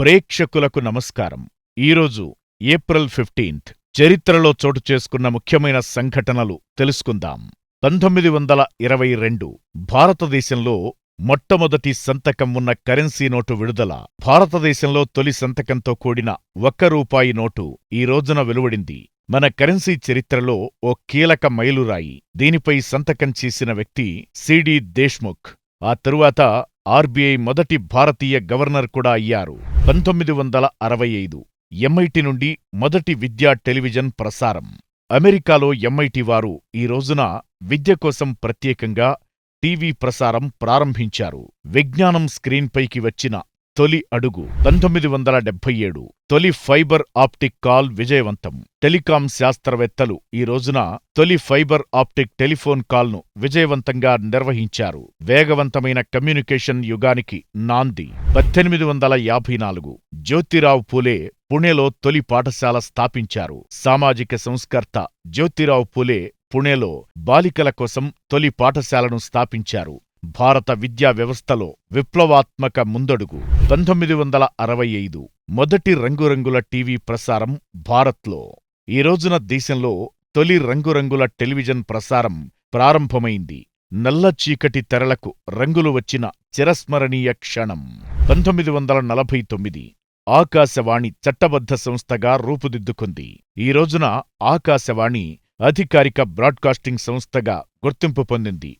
ప్రేక్షకులకు నమస్కారం. ఈరోజు ఏప్రిల్ ఫిఫ్టీన్త్ చరిత్రలో చోటు చేసుకున్న ముఖ్యమైన సంఘటనలు తెలుసుకుందాం. పంతొమ్మిది వందల ఇరవై రెండు భారతదేశంలో మొట్టమొదటి సంతకం ఉన్న కరెన్సీ నోటు విడుదల భారతదేశంలో తొలి సంతకంతో కూడిన ఒక్క రూపాయి నోటు ఈ రోజున వెలువడింది. మన కరెన్సీ చరిత్రలో ఓ కీలక మైలురాయి దీనిపై సంతకం చేసిన వ్యక్తి సిడి దేశ్ముఖ్. ఆ తరువాత ఆర్బీఐ మొదటి భారతీయ గవర్నర్ కూడా అయ్యారు. పంతొమ్మిది వందల అరవై ఐదు ఎంఐటి నుండి మొదటి విద్యా టెలివిజన్ ప్రసారం. అమెరికాలో ఎంఐటి వారు ఈ రోజున విద్య కోసం ప్రత్యేకంగా టీవీ ప్రసారం ప్రారంభించారు. విజ్ఞానం స్క్రీన్పైకి వచ్చిన తొలి అడుగు పంతొమ్మిది వందల డెబ్బై ఏడు. తొలి ఫైబర్ ఆప్టిక్ కాల్ విజయవంతం. టెలికాం శాస్త్రవేత్తలు ఈ రోజున తొలి ఫైబర్ ఆప్టిక్ టెలిఫోన్ కాల్ను విజయవంతంగా నిర్వహించారు. వేగవంతమైన కమ్యూనికేషన్ యుగానికి నాంది. పద్దెనిమిది వందల యాభై నాలుగు జ్యోతిరావు పూలే పుణేలో తొలి పాఠశాల స్థాపించారు. సామాజిక సంస్కర్త జ్యోతిరావు పూలే పుణేలో బాలికల కోసం తొలి పాఠశాలను స్థాపించారు. భారత విద్యా వ్యవస్థలో విప్లవాత్మక ముందడుగు. పంతొమ్మిది వందల అరవై ఐదు మొదటి రంగురంగుల టీవీ ప్రసారం భారత్లో. ఈ రోజున దేశంలో తొలి రంగురంగుల టెలివిజన్ ప్రసారం ప్రారంభమైంది. నల్ల చీకటి తెరలకు రంగులు వచ్చిన చిరస్మరణీయ క్షణం. పంతొమ్మిది వందల నలభై తొమ్మిది ఆకాశవాణి చట్టబద్ధ సంస్థగా రూపుదిద్దుకుంది. ఈ రోజున ఆకాశవాణి అధికారిక బ్రాడ్కాస్టింగ్ సంస్థగా గుర్తింపు పొందింది.